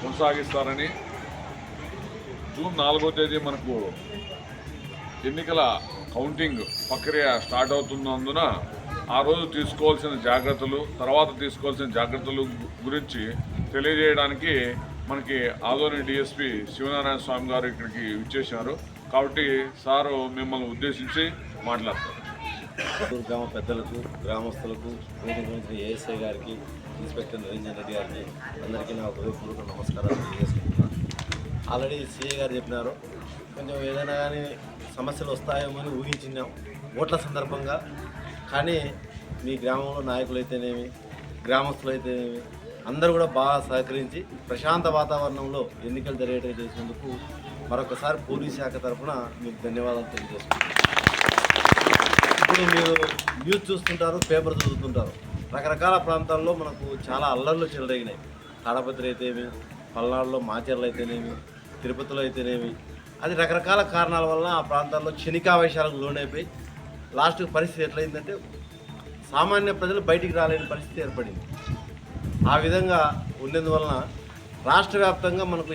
కొనసాగిస్తారని June నాలుగో తేదీ మనకు ఎన్నికల కౌంటింగ్ ప్రక్రియ స్టార్ట్ అవుతున్నందున ఆ రోజు తీసుకోవాల్సిన జాగ్రత్తలు తర్వాత తీసుకోవాల్సిన జాగ్రత్తలు గురించి తెలియజేయడానికి మనకి ఆదోని డిఎస్పి శివనారాయణ స్వామి గారు ఇక్కడికి ఇచ్చేశారు కాబట్టి సారు మిమ్మల్ని ఉద్దేశించి మాట్లాడతారు. గ్రామ పెద్దలకు గ్రామస్తులకు వేదిక మంత్రి ఏఎస్ఐ గారికి ఇన్స్పెక్టర్ నిరంజన్ రెడ్డి గారికి అందరికీ నా హృదయపూర్వక నమస్కారాలు తెలియజేసుకుంటున్నాను. ఆల్రెడీ సిఏ గారు చెప్పినారు. కొంచెం ఏదైనా కానీ సమస్యలు వస్తాయేమో అని ఊహించినాం. ఓట్ల సందర్భంగా. కానీ మీ గ్రామంలో నాయకులు అయితేనేమి గ్రామస్తులు అయితేనేమి అందరూ కూడా బాగా సహకరించి ప్రశాంత వాతావరణంలో ఎన్నికలు జరిగేటట్టు చేసినందుకు మరొకసారి పోలీస్ శాఖ తరఫున మీకు ధన్యవాదాలు తెలియజేసుకుంటున్నాను. ఇప్పుడు మీరు న్యూస్ చూస్తుంటారు పేపర్ చదువుతుంటారు. రకరకాల ప్రాంతాల్లో మనకు చాలా అల్లర్లు చెలరేగినాయి. తాడపత్రి అయితేనేమి పల్నాడులో మాచర్లు అయితేనేమి తిరుపతిలో అయితేనేమి. అది రకరకాల కారణాల వల్ల ఆ ప్రాంతాల్లో క్షణికావేశాలకు లోనైపోయి లాస్ట్ పరిస్థితి ఎట్లయిందంటే సామాన్య ప్రజలు బయటికి రాలేని పరిస్థితి ఏర్పడింది. ఆ విధంగా ఉన్నందువలన రాష్ట్ర వ్యాప్తంగా మనకు